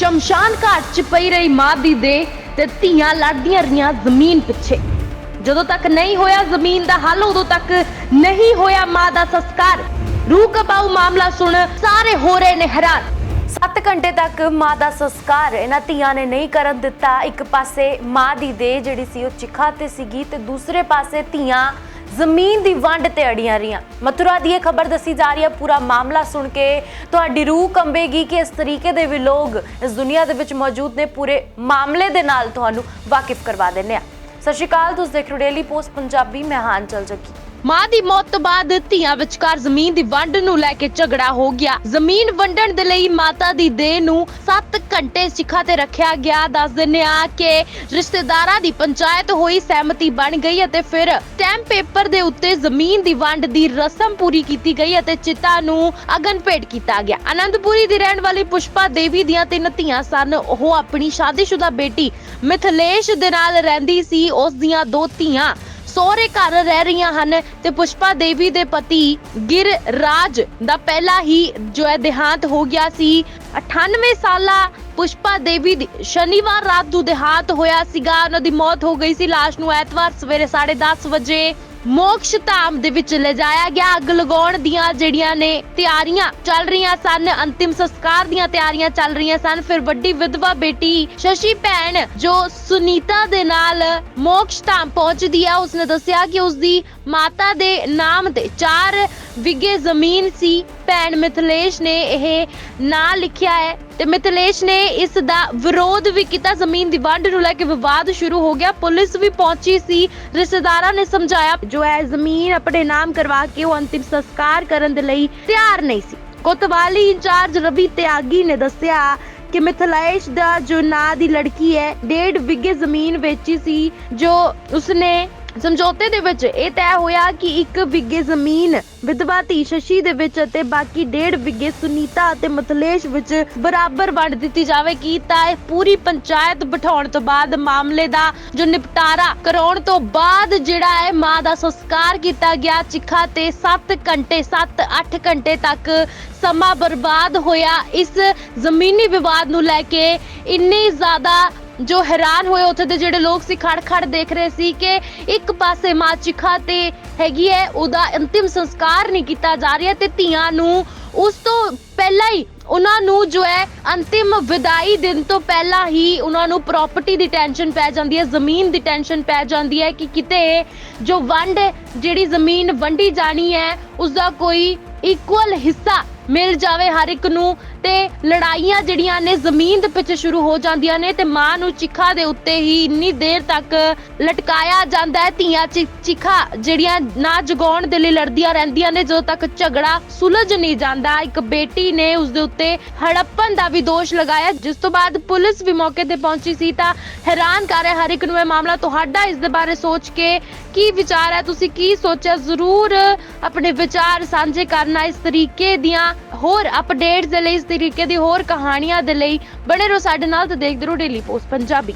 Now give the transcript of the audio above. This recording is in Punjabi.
ਸ਼ਮਸ਼ਾਨ ਘਾਟ 'ਚ ਪਈ ਰਹੀ ਮਾਂ ਦੀ ਦੇ ਤੇ ਧੀਆਂ ਲੜਦੀਆਂ ਰਹੀਆਂ ਜ਼ਮੀਨ ਪਿੱਛੇ। ਜਦੋਂ ਤੱਕ ਨਹੀਂ ਹੋਇਆ ਜ਼ਮੀਨ ਦਾ ਹੱਲ, ਉਦੋਂ ਤੱਕ ਨਹੀਂ ਹੋਇਆ ਮਾਂ ਦਾ ਸੰਸਕਾਰ। ਰੂਹ ਕਬਾਊ ਮਾਮਲਾ ਸੁਣ ਸਾਰੇ ਹੋ ਰਹੇ ਨੇ ਹੈਰਾਨ। 7 ਘੰਟੇ ਤੱਕ ਮਾਂ ਦਾ ਸੰਸਕਾਰ ਇਹਨਾਂ ਧੀਆਂ ਨੇ ਨਹੀਂ ਕਰਨ ਦਿੱਤਾ। ਇੱਕ ਪਾਸੇ ਮਾਂ ਦੀ ਦੇਹ ਜਿਹੜੀ ਸੀ, ਉਹ ਚਿਖਾ ਤੇ ਸੀਗੀ ਤੇ ਦੂਸਰੇ ਪਾਸੇ ਧੀਆਂ ਜ਼ਮੀਨ ਦੀ ਵੰਡ ਤੇ ਅੜੀਆਂ ਰਹੀਆਂ। ਮਥੁਰਾ ਦੀ ਇਹ ਖਬਰ ਦੱਸੀ ਜਾ ਰਹੀ ਹੈ, ਪੂਰਾ ਮਾਮਲਾ ਸੁਣ ਕੇ ਤੁਹਾਡੀ ਰੂਹ ਕੰਬੇਗੀ ਕਿ ਇਸ ਤਰੀਕੇ ਦੇ ਵੀ ਲੋਕ ਇਸ ਦੁਨੀਆ ਦੇ ਵਿੱਚ ਮੌਜੂਦ ਨੇ। ਪੂਰੇ ਮਾਮਲੇ ਦੇ ਨਾਲ ਤੁਹਾਨੂੰ ਵਾਕਿਫ ਕਰਵਾ ਦਿੰਨੇ ਆ ਸਤਿ ਸ਼੍ਰੀ ਅਕਾਲ, ਤੁਸੀਂ ਦੇਖ ਰਹੇ ਹੋ ਡੇਲੀ ਪੋਸਟ ਪੰਜਾਬੀ, ਮੈਂ ਹਾਂ ਚਲ ਜੱਗੀ। ਮਾਂ ਦੀ ਮੌਤ ਤੋਂ ਬਾਅਦ ਧੀਆਂ ਵਿਚਕਾਰ ਜ਼ਮੀਨ ਦੀ ਵੰਡ ਨੂੰ ਲੈ ਕੇ ਝਗੜਾ ਹੋ ਗਿਆ। ਜ਼ਮੀਨ ਵੰਡਣ ਦੇ ਲਈ ਮਾਤਾ ਦੀ ਦੇਹ ਨੂੰ 7 ਘੰਟੇ ਸਿੱਖਾ ਤੇ ਰੱਖਿਆ ਗਿਆ। ਦੱਸ ਦਿੰਨੇ ਆ ਕਿ ਰਿਸ਼ਤੇਦਾਰਾਂ ਦੀ ਪੰਚਾਇਤ ਹੋਈ, ਸਹਿਮਤੀ ਬਣ ਗਈ ਅਤੇ ਫਿਰ ਸਟੈਂਪ ਪੇਪਰ ਦੇ ਉੱਤੇ ਜ਼ਮੀਨ ਦੀ ਵੰਡ ਦੀ ਰਸਮ ਪੂਰੀ ਕੀਤੀ ਗਈ ਅਤੇ ਚਿਤਾ ਨੂੰ ਅਗਨ ਭੇਟ ਕੀਤਾ ਗਿਆ। ਅਨੰਦਪੁਰੀ ਦੀ ਰਹਿਣ ਵਾਲੀ ਪੁਸ਼ਪਾ ਦੇਵੀ ਦੀਆਂ ਤਿੰਨ ਧੀਆਂ ਸਨ। ਉਹ ਆਪਣੀ ਸ਼ਾਦੀशुदा ਬੇਟੀ ਮਿਥਲੇਸ਼ ਦੇ ਨਾਲ ਰਹਿੰਦੀ ਸੀ। ਉਸ ਦੀਆਂ ਦੋ ਧੀਆਂ ਸਹੁਰੇ ਘਰ ਰਹਿ ਰਹੀਆਂ ਹਨ ਤੇ ਪੁਸ਼ਪਾ ਦੇਵੀ ਦੇ ਪਤੀ ਗਿਰ ਰਾਜ ਦਾ ਪਹਿਲਾ ਹੀ ਜੋ ਹੈ ਦੇਹਾਂਤ ਹੋ ਗਿਆ ਸੀ। 98 ਸਾਲਾ ਪੁਸ਼ਪਾ ਦੇਵੀ ਦੀ ਸ਼ਨੀਵਾਰ ਰਾਤ ਨੂੰ ਦੇਹਾਂਤ ਹੋਇਆ ਸੀਗਾ। ਉਹਨਾਂ ਦੀ ਮੌਤ ਹੋ ਗਈ ਸੀ ਲਾਸ਼ ਨੂੰ ਐਤਵਾਰ ਸਵੇਰੇ 10:30 ਵਜੇ। ਮੋਕਸ਼ ਧਾਮ ਦੇ ਵਿੱਚ ਲਿਜਾਇਆ ਗਿਆ। ਅੱਗ ਲਗਾਉਣ ਦੀਆਂ ਜਿਹੜੀਆਂ ਨੇ ਤਿਆਰੀਆਂ ਚੱਲ ਰਹੀਆਂ ਸਨ, ਅੰਤਿਮ ਸੰਸਕਾਰ ਦੀਆਂ ਤਿਆਰੀਆਂ ਚੱਲ ਰਹੀਆਂ ਸਨ। ਫਿਰ ਵੱਡੀ ਵਿਧਵਾ ਬੇਟੀ, ਸ਼ਸ਼ੀ ਭੈਣ ਜੋ ਸੁਨੀਤਾ ਦੇ ਨਾਲ ਮੋਕਸ਼ ਧਾਮ ਪਹੁੰਚਦੀ ਹੈ ਉਸਨੇ ਦੱਸਿਆ ਕਿ ਉਸਦੀ ਮਾਤਾ ਦੇ ਨਾਮ ਤੇ 4 ਵਿਗੇ ਜ਼ਮੀਨ ਸੀ। ਭੈਣ ਮਿਥਲੇਸ਼ ਨੇ ਇਹ ਨਾਂ ਲਿਖਿਆ ਹੈ। ਤੇ ਮਿਥਲੇਸ਼ ਨੇ ਇਸ ਦਾ ਵਿਰੋਧ ਵੀ ਕੀਤਾ। ਜ਼ਮੀਨ ਦੀ ਵੰਡ ਨੂੰ ਲੈ ਕੇ ਵਿਵਾਦ ਸ਼ੁਰੂ ਹੋ ਗਿਆ। ਪੁਲਿਸ ਵੀ ਪਹੁੰਚੀ ਸੀ। ਰਿਸ਼ਤੇਦਾਰਾਂ ਨੇ ਸਮਝਾਇਆ ਜੋ ਹੈ, ਜ਼ਮੀਨ ਆਪਣੇ ਨਾਮ ਕਰਵਾ ਕੇ ਉਹ ਅੰਤਿਮ ਸੰਸਕਾਰ ਕਰਨ ਦੇ ਲਈ ਤਿਆਰ ਨਹੀਂ ਸੀ। ਕੋਤਵਾਲੀ ਇੰਚਾਰਜ ਰਵੀ ਤਿਆਗੀ ਨੇ ਦੱਸਿਆ ਕਿ ਮਿਥਲੇਸ਼ ਦਾ ਜੋ ਨਾਂ ਦੀ ਲੜਕੀ ਹੈ, ਡੇਢ ਵਿਗੇ ਜ਼ਮੀਨ ਵੇਚੀ ਸੀ, ਜੋ ਉਸਨੇ ਸਮਝੌਤੇ ਦੇ ਵਿੱਚ ਇਹ ਤੈਅ ਹੋਇਆ ਕਿ ਇੱਕ ਵਿਗੇ ਜ਼ਮੀਨ ਵਿਧਵਾ ਧੀ ਸ਼ਸ਼ੀ ਦੇ ਵਿੱਚ ਅਤੇ ਬਾਕੀ ਡੇਢ ਵਿਗੇ ਸੁਨੀਤਾ ਅਤੇ ਮਥਲੇਸ਼ ਵਿੱਚ ਬਰਾਬਰ ਵੰਡ ਦਿੱਤੀ ਜਾਵੇਗੀ ਤਾਂ ਇਹ ਪੂਰੀ ਪੰਚਾਇਤ ਬਿਠਾਉਣ ਤੋਂ ਬਾਅਦ ਮਾਮਲੇ ਦਾ ਜੋ ਨਿਪਟਾਰਾ ਕਰਾਉਣ ਤੋਂ ਬਾਅਦ ਜਿਹੜਾ ਹੈ ਮਾਂ ਦਾ ਸੰਸਕਾਰ ਕੀਤਾ ਗਿਆ, ਚਿਖਾ ਤੇ 7 ਘੰਟੇ 7-8 ਘੰਟੇ ਤੱਕ ਸਮਾਂ ਬਰਬਾਦ ਹੋਇਆ। ਇਸ ਜ਼ਮੀਨੀ ਵਿਵਾਦ ਨੂੰ ਲੈ ਕੇ ਇੰਨੀ ਜ਼ਿਆਦਾ ਜੋ ਹੈਰਾਨ ਹੋਏ ਉੱਥੇ ਦੇ ਜਿਹੜੇ ਲੋਕ ਸੀ ਖੜ ਖੜ ਦੇਖ ਰਹੇ ਸੀ ਕਿ ਇੱਕ ਪਾਸੇ ਮਾਂ ਚਿਖਾ ਤੇ ਹੈਗੀ ਹੈ, ਉਹਦਾ ਅੰਤਿਮ ਸੰਸਕਾਰ ਨਹੀਂ ਕੀਤਾ ਜਾ ਰਿਹਾ ਤੇ ਧੀਆਂ ਨੂੰ ਉਸ ਤੋਂ ਪਹਿਲਾਂ ਹੀ ਉਹਨਾਂ ਨੂੰ ਜੋ ਹੈ, ਅੰਤਿਮ ਵਿਦਾਈ ਦਿਨ ਤੋਂ ਪਹਿਲਾਂ ਹੀ ਉਹਨਾਂ ਨੂੰ ਪ੍ਰਾਪਰਟੀ ਦੀ ਟੈਨਸ਼ਨ ਪੈ ਜਾਂਦੀ ਹੈ, ਜ਼ਮੀਨ ਦੀ ਟੈਨਸ਼ਨ ਪੈ ਜਾਂਦੀ ਹੈ ਕਿ ਕਿਤੇ ਜੋ ਵੰਡ, ਜਿਹੜੀ ਜ਼ਮੀਨ ਵੰਡੀ ਜਾਣੀ ਹੈ ਉਸ ਦਾ ਕੋਈ ਇਕੁਅਲ ਹਿੱਸਾ ਮਿਲ ਜਾਵੇ ਹਰ ਇੱਕ ਨੂੰ। ਤੇ ਲੜਾਈਆਂ ਜਿਹੜੀਆਂ ਨੇ ਜ਼ਮੀਨ ਦੇ ਪਿੱਛੇ ਸ਼ੁਰੂ ਹੋ ਜਾਂਦੀਆਂ ਨੇ ਤੇ ਮਾਂ ਨੂੰ ਚਿਖਾ ਦੇ ਉੱਤੇ ਹੀ ਇੰਨੀ ਦੇਰ ਤੱਕ ਲਟਕਾਇਆ ਜਾਂਦਾ ਹੈ। ਧੀਆਂ ਚਿਖਾ ਜਿਹੜੀਆਂ ਨਾ ਜਗਾਉਣ ਦੇ ਲਈ ਲੜਦੀਆਂ ਰਹਿੰਦੀਆਂ ਨੇ, ਜਦੋਂ ਤੱਕ ਝਗੜਾ ਸੁਲਝ ਨਹੀਂ ਜਾਂਦਾ। ਇੱਕ ਬੇਟੀ ਨੇ ਉਸ ਦੇ ਉੱਤੇ ਹੜੱਪਣ ਦਾ ਵੀ ਦੋਸ਼ ਲਗਾਇਆ। ਜਿਸ ਤੋਂ ਬਾਅਦ ਪੁਲਿਸ ਵੀ ਮੌਕੇ ਤੇ ਪਹੁੰਚੀ ਸੀ ਤਾਂ ਹੈਰਾਨ ਕਰ ਰਿਹਾ, ਹਰ ਇੱਕ ਨੂੰ ਇਹ ਮਾਮਲਾ ਤੁਹਾਡਾ ਇਸ ਦੇ ਬਾਰੇ ਸੋਚ ਕੇ ਕੀ ਵਿਚਾਰ ਹੈ? ਤੁਸੀਂ ਕੀ ਸੋਚਿਆ? ਜ਼ਰੂਰ ਆਪਣੇ ਵਿਚਾਰ ਸਾਂਝੇ ਕਰਨਾ ਇਸ ਤਰੀਕੇ ਦੀਆਂ ਹੋਰ ਅਪਡੇਟਸ ਦੇ ਲਈ ਤਰੀਕੇ ਦੀ ਹੋਰ ਕਹਾਣੀਆਂ ਦੇ ਲਈ ਬਣੇ ਰਹੋ ਸਾਡੇ ਨਾਲ ਤੇ ਦੇਖਦੇ ਰਹੋ ਡੇਲੀ ਪੋਸਟ ਪੰਜਾਬੀ।